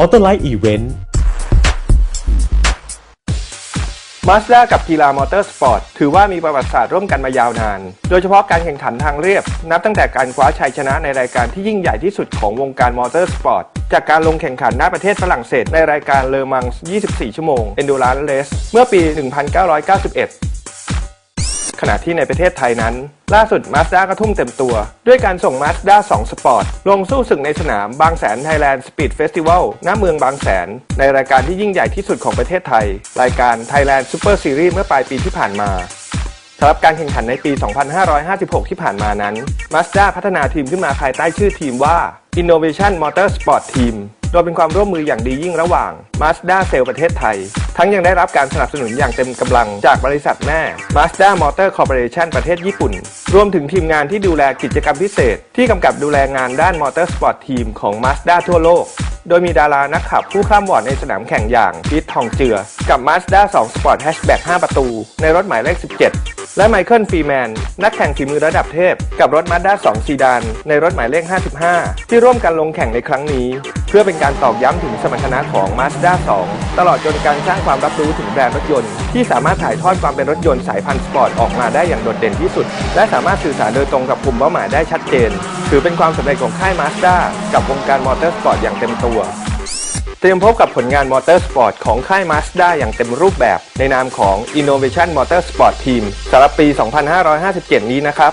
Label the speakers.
Speaker 1: ออโตไลท์อีเวนต์
Speaker 2: มาสด้ากับกีฬามอเตอร์สปอร์ตถือว่ามีประวัติศาสตร์ร่วมกันมายาวนาน โดยเฉพาะการแข่งขันทางเรียบ นับตั้งแต่การคว้าชัยชนะในรายการที่ยิ่งใหญ่ที่สุดของวงการมอเตอร์สปอร์ตจากการลงแข่งขันณประเทศฝรั่งเศสในรายการเลอมังส์24 ชั่วโมง Endurance Race เมื่อปี 1991 ขณะที่ในประเทศไทยนั้น ล่าสุด Mazda ก็ทุ่มเต็มตัว ด้วยการส่ง Mazda 2 Sport ลงสู้ศึกในสนามบางแสน Thailand Speed Festival ณเมืองบางแสน ในรายการที่ยิ่งใหญ่ที่สุดของประเทศไทย รายการ Thailand Super Series เมื่อปลายปีที่ผ่านมาสำหรับการแข่งขันในปี 2556 ที่ผ่านมานั้น Mazda พัฒนาทีมขึ้นมาภายใต้ชื่อทีมว่า Innovation Motorsport Team โดยเป็นความร่วมมืออย่างดียิ่งระหว่าง Mazda c e l l ประเทศไทย ทั้งยังได้รับการสนับสนุนอย่างเต็มกำลังจากบริษัทแม่ Mazda Motor Corporation ประเทศญี่ปุ่น รวมถึงทีมงานที่ดูแลกิจกรรมพิเศษ ที่กำกับดูแลงานด้าน Motorsport Team ของ Mazda ทั่วโลก โดยมีดารานักขับผู้ข้ามวอร์ดในสนามแข่งอย่างพีททองเจือ กับ Mazda 2 Sport Hatchback 5 ประตู ในรถหมายเลข 17 และไมเคิลฟรีแมน นักแข่งฝีมือระดับเทพ กับรถ Mazda 2ซีดาน ในรถหมายเลข 55 ที่ร่วมกันลงแข่งในครั้งนี้ เพื่อเป็นการตอกย้ำถึงสมรรถนะของ Mazda 2 ตลอดจนการสร้างความรับรู้ถึงแบรนด์รถยนต์ ที่สามารถถ่ายทอดความเป็นรถยนต์สายพันธุ์สปอร์ตออกมาได้อย่างโดดเด่นที่สุด และสามารถสื่อสารโดยตรงกับกลุ่มเป้าหมายได้ชัดเจน ถือเป็นความสำเร็จของค่ายมาสด้ากับวงการมอเตอร์สปอร์ตอย่างเต็มตัว เตรียมพบกับผลงานมอเตอร์สปอร์ตของค่ายมาสด้าอย่างเต็มรูปแบบ ในนามของ Innovation Motorsport Team สำหรับปี 2557 นี้นะครับ